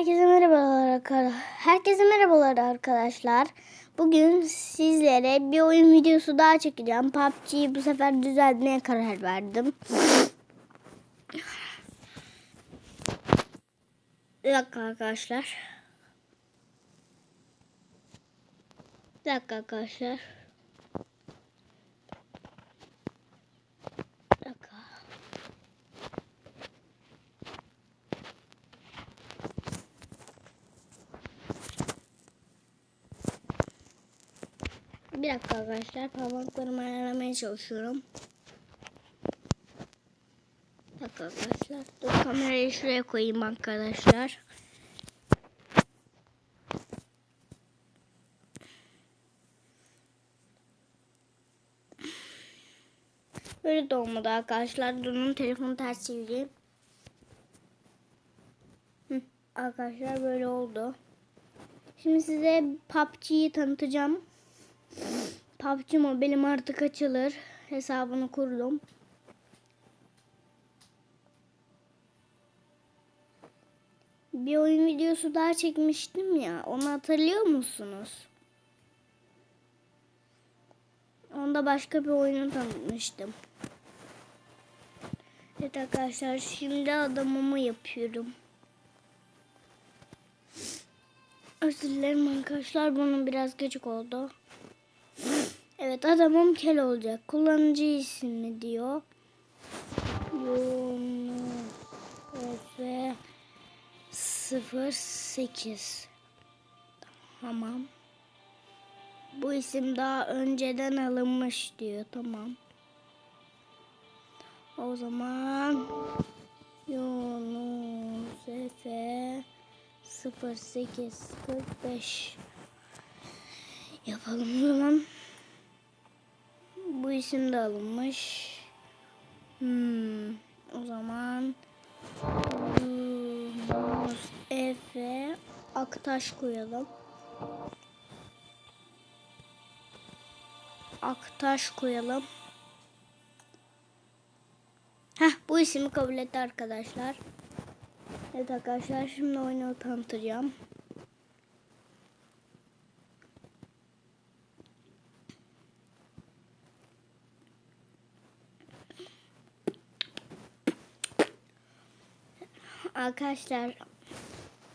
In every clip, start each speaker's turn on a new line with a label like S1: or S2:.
S1: Herkese merhabalar. Herkese merhabalar arkadaşlar. Bugün sizlere bir oyun videosu daha çekeceğim. PUBG'yi bu sefer düzeltmeye karar verdim. Bir dakika arkadaşlar. Bir dakika arkadaşlar. Bir dakika. Bir dakika arkadaşlar. Parmaklarımı ayarlamaya çalışıyorum. Dakika arkadaşlar. Dur kamerayı şuraya koyayım arkadaşlar. Böyle de olmadı arkadaşlar. Durun telefonu ters çevireyim. Arkadaşlar böyle oldu. Şimdi size PUBG'yi tanıtacağım. PUBG Mobile'im artık açılır. Hesabını kurdum. Bir oyun videosu daha çekmiştim ya. Onu hatırlıyor musunuz? Onda başka bir oyunu tanıtmıştım. Evet arkadaşlar şimdi adamımı yapıyorum. Özür dilerim arkadaşlar bunun biraz gecik oldu. Evet adamım kel olacak. Kullanıcı ismi diyor. Efe 08 Tamam. Bu isim daha önceden alınmış diyor. Tamam. O zaman Yunus Efe 0845 yapalım o zaman. Bu isim de alınmış. Hmm, o zaman Efe Aktaş koyalım. Aktaş koyalım. Heh, bu ismi kabul etti arkadaşlar. Evet arkadaşlar şimdi oyunu tanıtacağım. Arkadaşlar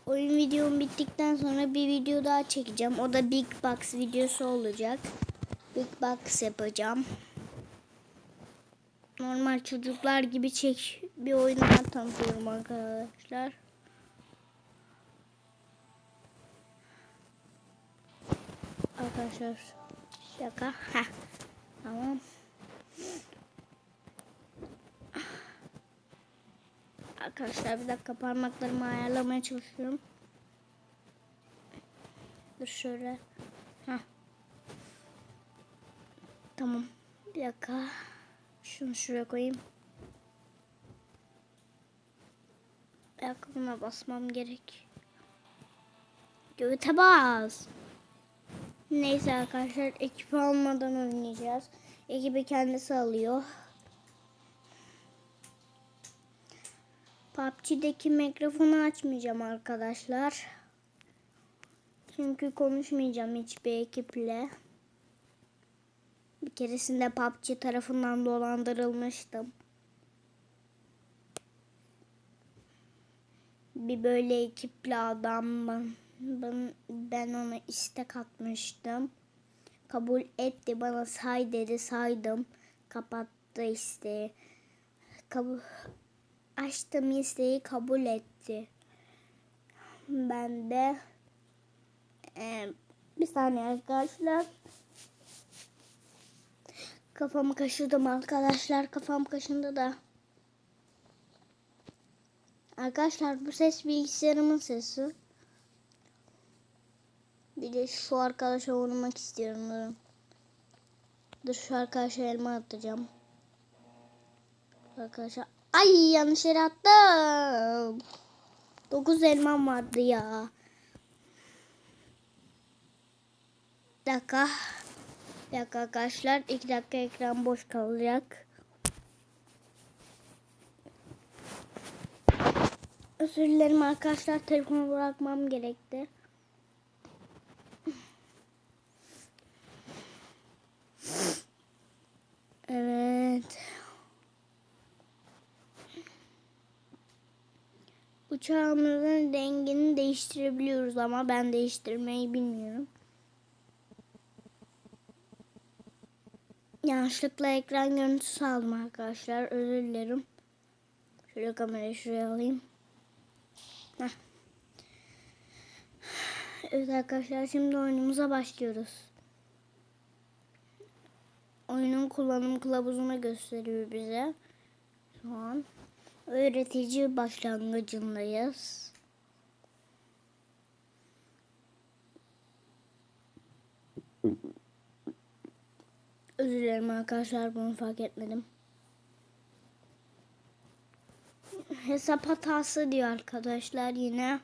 S1: oyun videom bittikten sonra bir video daha çekeceğim. O da Big Box videosu olacak. Big Box yapacağım. Normal çocuklar gibi çek bir oyun daha tanıtıyorum arkadaşlar. Arkadaşlar şaka. Heh. Tamam. Arkadaşlar bir dakika parmaklarımı ayarlamaya çalışıyorum. Dur şöyle. Heh. Tamam. Bir dakika. Şunu şuraya koyayım. Ayakkabıma basmam gerek. Göğüte bas. Neyse arkadaşlar ekip almadan oynayacağız. Ekibi kendisi alıyor. PUBG'deki mikrofonu açmayacağım arkadaşlar. Çünkü konuşmayacağım hiçbir ekiple. Bir keresinde PUBG tarafından dolandırılmıştım. Bir böyle ekiple adam ben, ben, ona istek atmıştım. Kabul etti bana say dedi saydım. Kapattı isteği. Kabul, açtım isteği kabul etti. Ben de e, bir saniye arkadaşlar. Kafamı kaşıdım arkadaşlar. Kafam kaşındı da. Arkadaşlar bu ses bilgisayarımın sesi. Bir de şu arkadaşa vurmak istiyorum. Durun. Dur şu arkadaşa elma atacağım. Arkadaşlar. Ay yanlış yere attım. 9 elmam vardı ya. Bir dakika. Bir dakika arkadaşlar. 2 dakika ekran boş kalacak. Özür dilerim arkadaşlar. Telefonu bırakmam gerekti. Evet. Uçağımızın rengini değiştirebiliyoruz ama ben değiştirmeyi bilmiyorum. Yanlışlıkla ekran görüntüsü aldım arkadaşlar. Özür dilerim. Şöyle kamerayı şuraya alayım. Heh. Evet arkadaşlar şimdi oyunumuza başlıyoruz. Oyunun kullanım kılavuzunu gösteriyor bize. Şu an öğretici başlangıcındayız. Özür dilerim arkadaşlar bunu fark etmedim. Hesap hatası diyor arkadaşlar yine.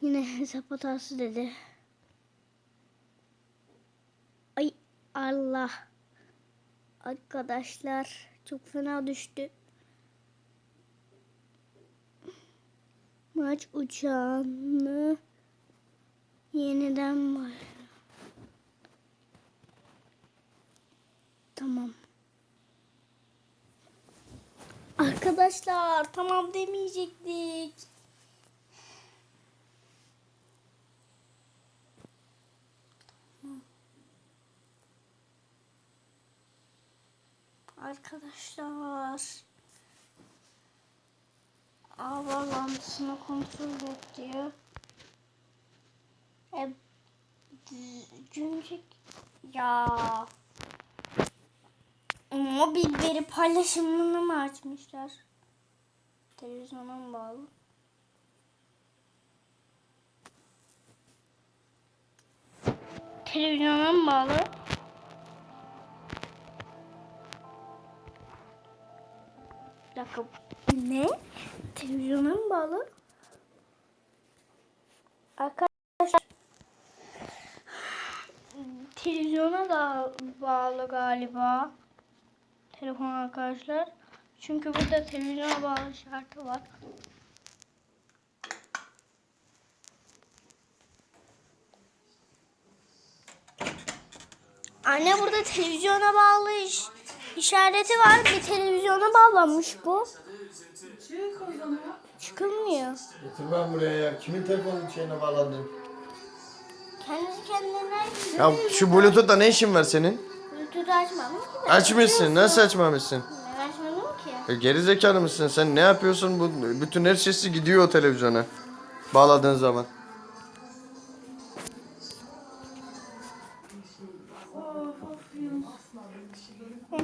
S1: Yine hesap hatası dedi. Ay Allah. Arkadaşlar çok fena düştü. Maç uçağını yeniden var. Tamam. Arkadaşlar tamam demeyecektik. Arkadaşlar. Ağ bağlantısını kontrol et diyor. E, Güncek ya. Mobil veri paylaşımını mı açmışlar? Televizyona mı bağlı? Televizyona mı bağlı? Dakika. Ne? Televizyona mı bağlı? Arkadaşlar televizyona da bağlı galiba. Telefon arkadaşlar. Çünkü burada televizyona bağlı şartı var. Anne burada televizyona bağlı iş, işareti var. Bir televizyona bağlanmış bu. Çıkılmıyor.
S2: Getir ben buraya ya. Kimin telefonun şeyine bağlandın?
S1: Kendisi kendine
S2: Ya şu Bluetooth'la ne işin var senin?
S1: Bluetooth açmamış ki.
S2: Açmışsın. Nasıl açmamışsın?
S1: Ben açmadım ki.
S2: E, geri zekalı mısın sen? Ne yapıyorsun? Bu bütün her sesi gidiyor o televizyona. Bağladığın zaman.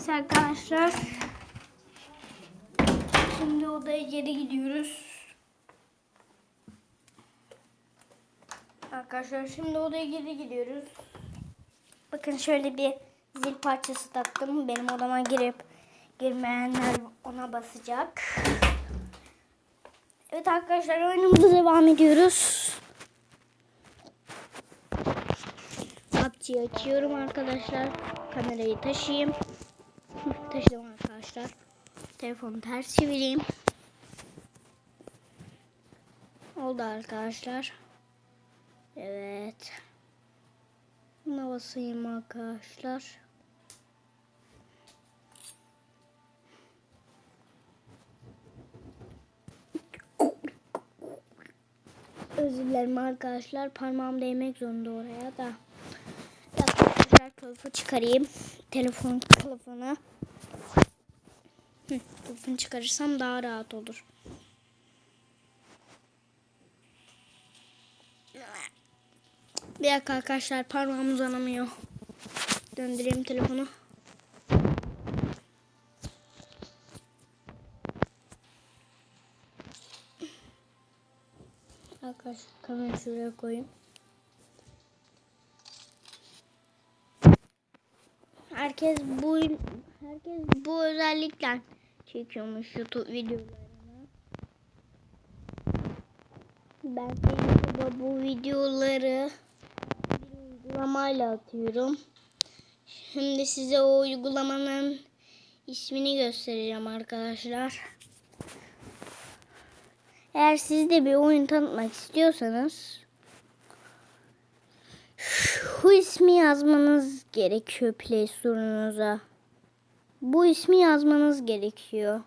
S1: Neyse arkadaşlar. Şimdi odaya geri gidiyoruz. Arkadaşlar şimdi odaya geri gidiyoruz. Bakın şöyle bir zil parçası taktım. Benim odama girip girmeyenler ona basacak. Evet arkadaşlar oyunumuza devam ediyoruz. PUBG'yi açıyorum arkadaşlar. Kamerayı taşıyayım. Arkadaşlar. Telefonu ters çevireyim. Oldu arkadaşlar. Evet. Buna basayım arkadaşlar. Özür dilerim arkadaşlar. Parmağım değmek zorunda oraya da. Arkadaşlar kılıfı çıkarayım. Telefon kılıfını. Kılıfını çıkarırsam daha rahat olur. Bir dakika arkadaşlar parmağım uzanamıyor. Döndüreyim telefonu. Arkadaşlar kamerayı şuraya koyayım. Herkes bu herkes bu özellikle çekiyormuş YouTube videolarını. Ben de YouTube'a bu videoları bir uygulamayla atıyorum. Şimdi size o uygulamanın ismini göstereceğim arkadaşlar. Eğer siz de bir oyun tanıtmak istiyorsanız şu ismi yazmanız gerekiyor Play Store'unuza. Bu ismi yazmanız gerekiyor.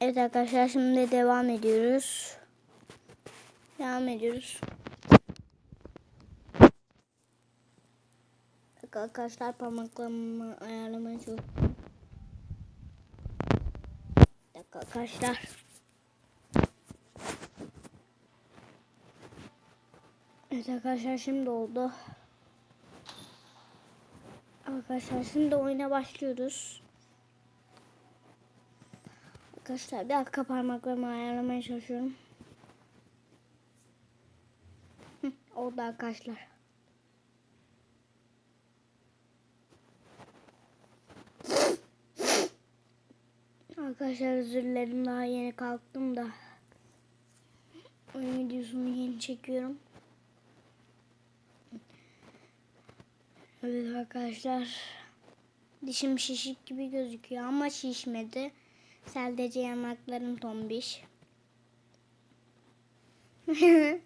S1: Evet arkadaşlar şimdi devam ediyoruz. Devam ediyoruz. Bak Arkadaşlar parmaklarımı ayarlamaya çalışıyorum. Bir arkadaşlar. Evet arkadaşlar şimdi oldu. Arkadaşlar şimdi oyuna başlıyoruz. Arkadaşlar bir dakika parmaklarımı ayarlamaya çalışıyorum. Oldu arkadaşlar. Arkadaşlar özür dilerim daha yeni kalktım da. Oyun videosunu yeni çekiyorum. Evet arkadaşlar. Dişim şişik gibi gözüküyor ama şişmedi. Sadece yanaklarım tombiş. evet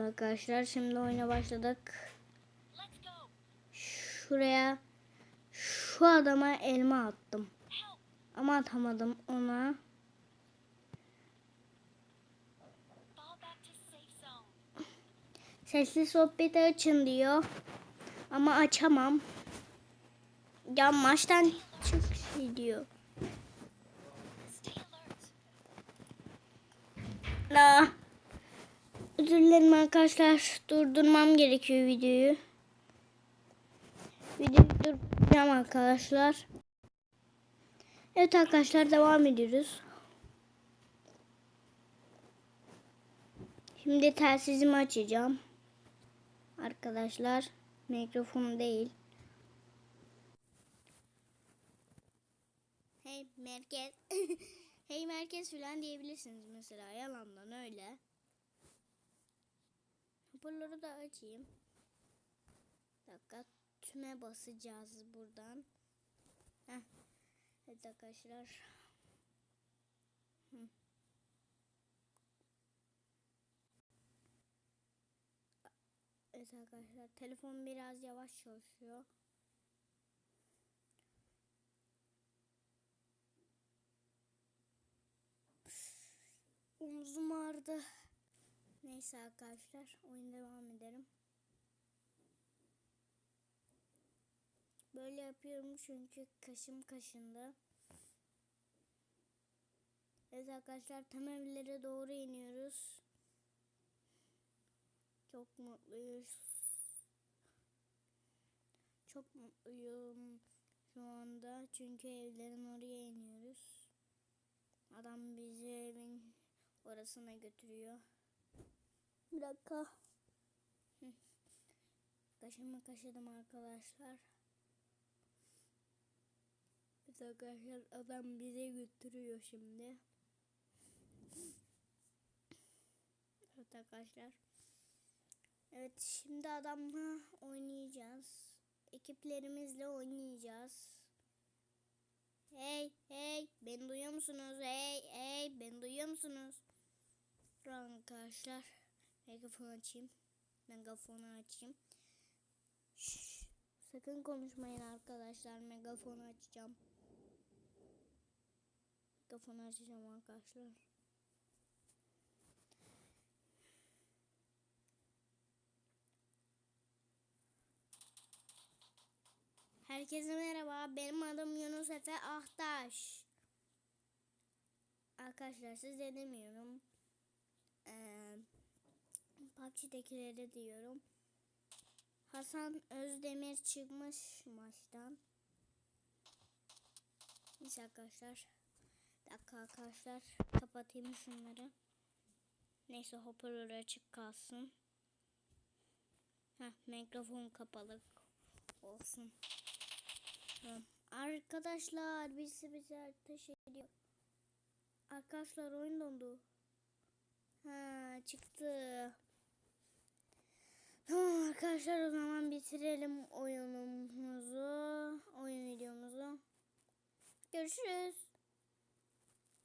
S1: arkadaşlar şimdi oyuna başladık. Şuraya şu adama elma attım. Ama atamadım ona. Sesli sohbeti açın diyor. Ama açamam. Ya maçtan çık şey diyor. La. Özür dilerim arkadaşlar. Durdurmam gerekiyor videoyu. Videoyu durduracağım arkadaşlar. Evet arkadaşlar devam ediyoruz. Şimdi telsizimi açacağım. Arkadaşlar mikrofon değil. Hey merkez. hey merkez falan diyebilirsiniz mesela yalandan öyle. Hoparlörü de açayım. Bir dakika tüme basacağız buradan. Heh. Evet arkadaşlar. Hı. Evet arkadaşlar telefon biraz yavaş çalışıyor. Omzum ağrıdı. Neyse arkadaşlar oyun devam edelim. Böyle yapıyorum çünkü kaşım kaşındı. Evet arkadaşlar tam evlere doğru iniyoruz. Çok mutluyuz. Çok mutluyum şu anda çünkü evlerin oraya iniyoruz. Adam bizi evin orasına götürüyor. Bir dakika. Kaşımı kaşıdım arkadaşlar. Evet arkadaşlar adam bize götürüyor şimdi. Evet arkadaşlar. Evet şimdi adamla oynayacağız. Ekiplerimizle oynayacağız. Hey hey beni duyuyor musunuz? Hey hey beni duyuyor musunuz? Dur arkadaşlar. Megafon açayım. Megafonu açayım. Şşş, sakın konuşmayın arkadaşlar. Megafonu açacağım. Megafonu açacağım arkadaşlar. Herkese merhaba. Benim adım Yunus Efe Ahtaş. Arkadaşlar size demiyorum. Ee, PUBG'dekilere diyorum. Hasan Özdemir çıkmış maçtan. Neyse arkadaşlar. Bir dakika arkadaşlar. Kapatayım şunları. Neyse hoparlörü açık kalsın. Heh, mikrofon kapalı olsun. Arkadaşlar birisi bize ateş. Arkadaşlar oyun dondu. Ha çıktı. Tamam arkadaşlar o zaman bitirelim oyunumuzu. Oyun videomuzu. Görüşürüz.